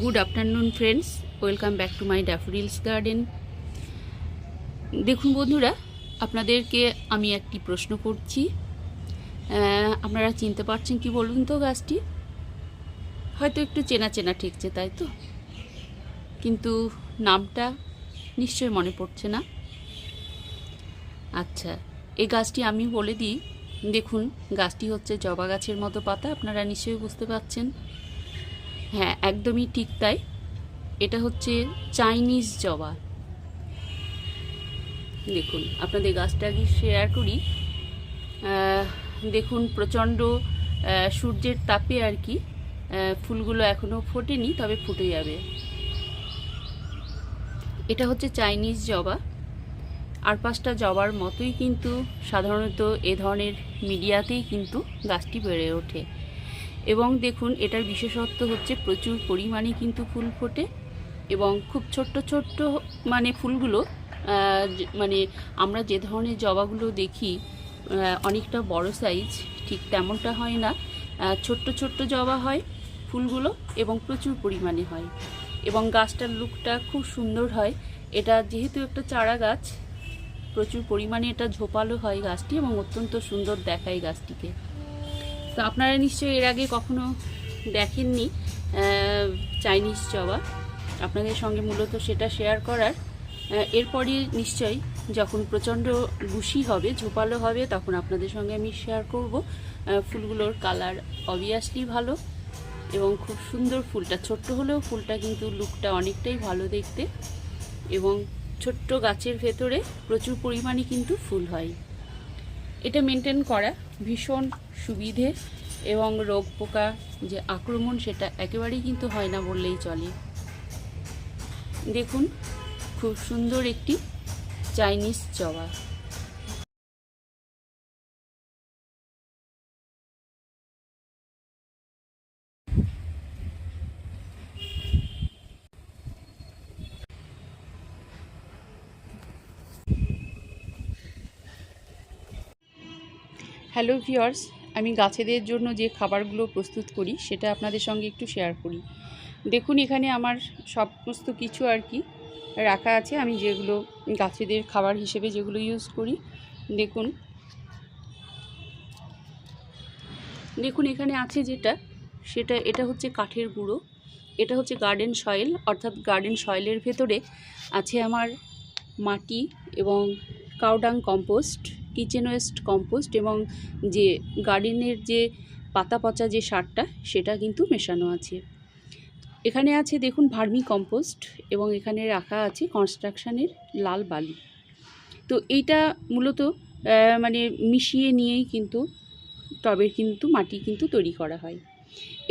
Good afternoon friends welcome back to my daffodils garden দেখুন বন্ধুরা, আপনাদেরকে আমি একটি প্রশ্ন করছি। আপনারা চিনতে পারছেন কি বলুন তো গাছটি? হয়তো একটু চেনা চেনা ঠেকছে, তাই তো? কিন্তু নামটা নিশ্চয় মনে পড়ছে না। আচ্ছা এই গাছটি আমি বলে দিই। দেখুন, গাছটি হচ্ছে জবা গাছের মতো পাতা, আপনারা নিশ্চয়ই বুঝতে পারছেন। হ্যাঁ একদমই ঠিক তাই। এটা হচ্ছে চাইনিজ জবা। দেখুন, আপনাদের গাছটা আগে শেয়ার করি। দেখুন, প্রচণ্ড সূর্যের তাপে আর কি ফুলগুলো এখনও ফোটেনি, তবে ফুটে যাবে। এটা হচ্ছে চাইনিজ জবা। আর পাঁচটা জবার মতোই কিন্তু সাধারণত এ ধরনের মিডিয়াতেই কিন্তু গাছটি বেড়ে ওঠে। এবং দেখুন, এটার বিশেষত্ব হচ্ছে প্রচুর পরিমাণে কিন্তু ফুল ফোটে এবং খুব ছোট্ট ছোট্ট মানে ফুলগুলো মানে আমরা যে ধরনের জবাগুলো দেখি অনেকটা বড় সাইজ ঠিক তেমনটা হয় না। ছোট্ট ছোট্ট জবা হয় ফুলগুলো এবং প্রচুর পরিমাণে হয় এবং গাছটার লুকটা খুব সুন্দর হয়। এটা যেহেতু একটা চারা গাছ, প্রচুর পরিমাণে এটা ঝোপালো হয় গাছটি এবং অত্যন্ত সুন্দর দেখায় গাছটিকে। তো আপনারা নিশ্চয়ই এর আগে কখনো দেখেননি চাইনিজ জবা আপনাদের সঙ্গে মূলত সেটা শেয়ার করার। এরপরই নিশ্চয়ই যখন প্রচণ্ড গুশি হবে, ঝোপালো হবে, তখন আপনাদের সঙ্গে আমি শেয়ার করব। ফুলগুলোর কালার অবভিয়াসলি ভালো এবং খুব সুন্দর ফুলটা। ছোট্ট হলেও ফুলটা কিন্তু লুকটা অনেকটাই ভালো দেখতে এবং ছোট্ট গাছের ভেতরে প্রচুর পরিমাণে কিন্তু ফুল হয়। এটা মেনটেন করা। ভীষণ সুবিধে এবং রোগ পোকা যে আক্রমণ সেটা একেবারেই কিন্তু হয় না বললেই চলে। দেখুন, খুব সুন্দর একটি চাইনিজ জবা হ্যালো ভিওর্স আমি গাছেদের জন্য যে খাবারগুলো প্রস্তুত করি, সেটা আপনাদের সঙ্গে একটু শেয়ার করি। দেখুন, এখানে আমার সমস্ত কিছু আর কি রাখা আছে। আমি যেগুলো গাছেদের খাবার হিসেবে যেগুলো ইউজ করি, দেখুন। দেখুন, এখানে আছে যেটা, সেটা, এটা হচ্ছে কাঠের গুঁড়ো, এটা হচ্ছে গার্ডেন সয়েল অর্থাৎ গার্ডেন সয়েলের ভেতরে আছে আমার মাটি এবং cow dung compost kitchen waste compost এবং যে গার্ডেনের যে পাতা পচা যে সারটা, সেটা কিন্তু মেশানো আছে। এখানে আছে দেখুন ভার্মি কম্পোস্ট এবং এখানে রাখা আছে কনস্ট্রাকশানের লাল বালি। তো এইটা মূলত মানে মিশিয়ে নিয়েই কিন্তু টবের কিন্তু মাটি কিন্তু তৈরি করা হয়।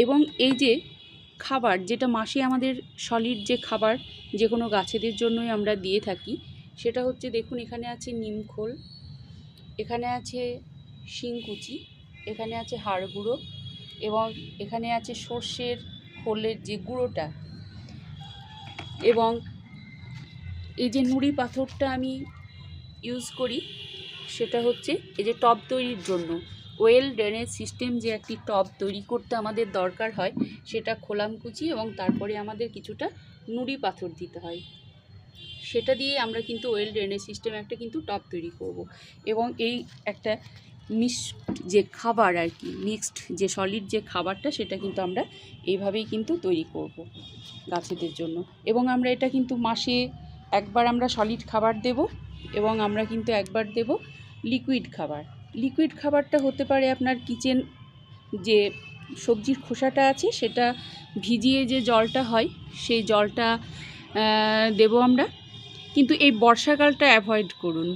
এবং এই যে খাবার, যেটা মাসে আমাদের সলিড যে খাবার যে কোনো গাছেদের জন্যই আমরা দিয়ে থাকি, সেটা হচ্ছে দেখুন এখানে আছে নিমখোল এখানে আছে শিংকুচি, এখানে আছে হাড় গুঁড়ো এবং এখানে আছে সর্ষের খোলের যে গুঁড়োটা এবং এই যে নুড়ি পাথরটা আমি ইউজ করি, সেটা হচ্ছে এই যে টব তৈরির জন্য। ওয়েল ড্রেনেজ সিস্টেম যে একটি টব তৈরি করতে আমাদের দরকার হয়, সেটা খোলামকুচি এবং তারপরে আমাদের কিছুটা নুড়ি পাথর দিতে হয়। সেটা দিয়ে আমরা কিন্তু ওয়েল ড্রেনেজ সিস্টেম একটা কিন্তু টপ তৈরি করব। এবং এই একটা মিক্সড যে খাবার আর কি, মিক্সড যে সলিড যে খাবারটা, সেটা কিন্তু আমরা এইভাবেই কিন্তু তৈরি করব গাছেদের জন্য। এবং আমরা এটা কিন্তু মাসে একবার আমরা সলিড খাবার দেব এবং আমরা কিন্তু একবার দেব লিকুইড খাবার। লিকুইড খাবারটা হতে পারে আপনার কিচেন যে সবজির খোসাটা আছে, সেটা ভিজিয়ে যে জলটা হয়, সেই জলটা দেবো আমরা। কিন্তু এই বর্ষাকালটা অ্যাভয়েড করুন।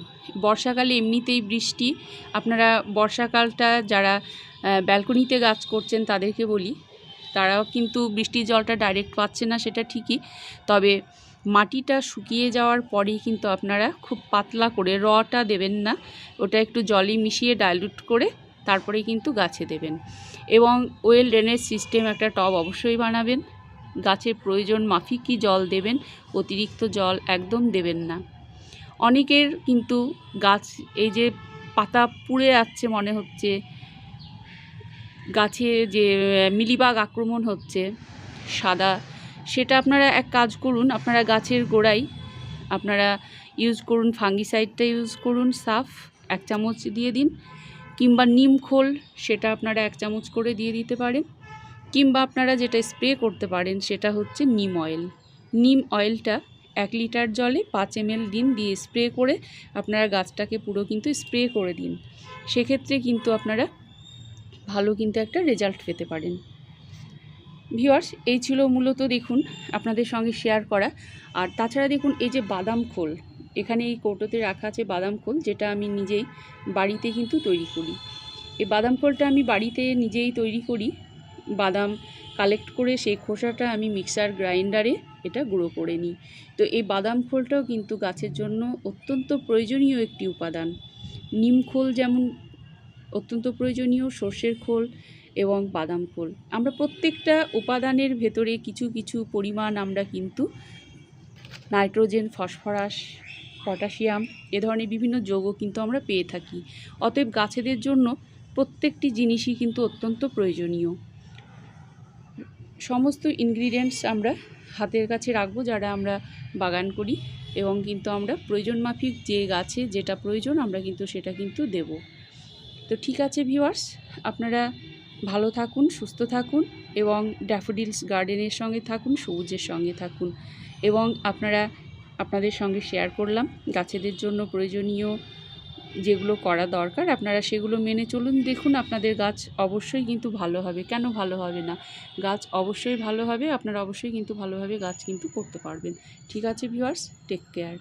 বর্ষাকালে এমনিতেই বৃষ্টি। আপনারা বর্ষাকালটা যারা ব্যালকনিতে গাছ করছেন তাদেরকে বলি, তারাও কিন্তু বৃষ্টির জলটা ডাইরেক্ট পাচ্ছে না, সেটা ঠিকই। তবে মাটিটা শুকিয়ে যাওয়ার পরেই কিন্তু আপনারা খুব পাতলা করে রটা দেবেন না, ওটা একটু জলে মিশিয়ে ডাইলুট করে তারপরে কিন্তু গাছে দেবেন। এবং ওয়েল ড্রেনেজ সিস্টেম একটা টব অবশ্যই বানাবেন। গাছের প্রয়োজন মাফিকই জল দেবেন? অতিরিক্ত জল একদম দেবেন না। অনেকের কিন্তু গাছ, এই যে পাতা পুড়ে যাচ্ছে মনে হচ্ছে, গাছে যে মিলিবাগ আক্রমণ হচ্ছে, সাদা, সেটা আপনারা এক কাজ করুন, আপনারা গাছের গোড়ায়, আপনারা ইউজ করুন ফাঙ্গিসাইডটা ইউজ করুন, সাফ, এক চামচ দিয়ে দিন, কিংবা নিম খোল, সেটা আপনারা এক চামচ করে দিয়ে দিতে পারেন। কিংবা আপনারা যেটা স্প্রে করতে পারেন সেটা হচ্ছে নিম অয়েল। নিম অয়েলটা এক লিটার জলে পাঁচ এমএল দিন দিয়ে স্প্রে করে আপনারা গাছটাকে পুরো কিন্তু স্প্রে করে দিন। সেক্ষেত্রে কিন্তু আপনারা ভালো কিন্তু একটা রেজাল্ট পেতে পারেন। ভিওয়ার্স এই ছিল মূলত দেখুন আপনাদের সঙ্গে শেয়ার করা। আর তাছাড়া দেখুন এই যে বাদাম খোল, এখানে এই কৌটোতে রাখা আছে বাদাম খোল, যেটা আমি নিজেই বাড়িতে কিন্তু তৈরি করি। এই বাদাম খোলটা আমি বাড়িতে নিজেই তৈরি করি। বাদাম কালেক্ট করে সেই খোসাটা আমি মিক্সার গ্রাইন্ডারে এটা গুঁড়ো করে নিই। তো এই বাদাম খোলটাও কিন্তু গাছের জন্য অত্যন্ত প্রয়োজনীয় একটি উপাদান। নিম খোল যেমন অত্যন্ত প্রয়োজনীয়, সর্ষের খোল এবং বাদাম খোল। আমরা প্রত্যেকটা উপাদানের ভেতরে কিছু কিছু পরিমাণ আমরা কিন্তু নাইট্রোজেন, ফসফরাস, পটাশিয়াম এ ধরনের বিভিন্ন যৌগ কিন্তু আমরা পেয়ে থাকি। অতএব গাছেদের জন্য প্রত্যেকটি জিনিসই কিন্তু অত্যন্ত প্রয়োজনীয়। সমস্ত ইনগ্রিডিয়েন্টস আমরা হাতের কাছে রাখব, যারা আমরা বাগান করি এবং কিন্তু আমরা প্রয়োজন মাফিক যে গাছে যেটা প্রয়োজন আমরা কিন্তু সেটা কিন্তু দেব। তো ঠিক আছে ভিউয়ার্স আপনারা ভালো থাকুন, সুস্থ থাকুন এবং ড্যাফোডিলস গার্ডেনের সঙ্গে থাকুন, সবুজের সঙ্গে থাকুন এবং আপনারা আপনাদের সঙ্গে শেয়ার করলাম। গাছেদের জন্য প্রয়োজনীয় যেগুলো করা দরকার, আপনারা সেগুলো মেনে চলুন। দেখুন, আপনাদের গাছ অবশ্যই কিন্তু ভালো হবে। কেন ভালো হবে না? গাছ অবশ্যই ভালো হবে, আপনারা অবশ্যই কিন্তু ভালোভাবে গাছ কিন্তু করতে পারবেন। ঠিক আছে ভিউয়ার্স টেক কেয়ার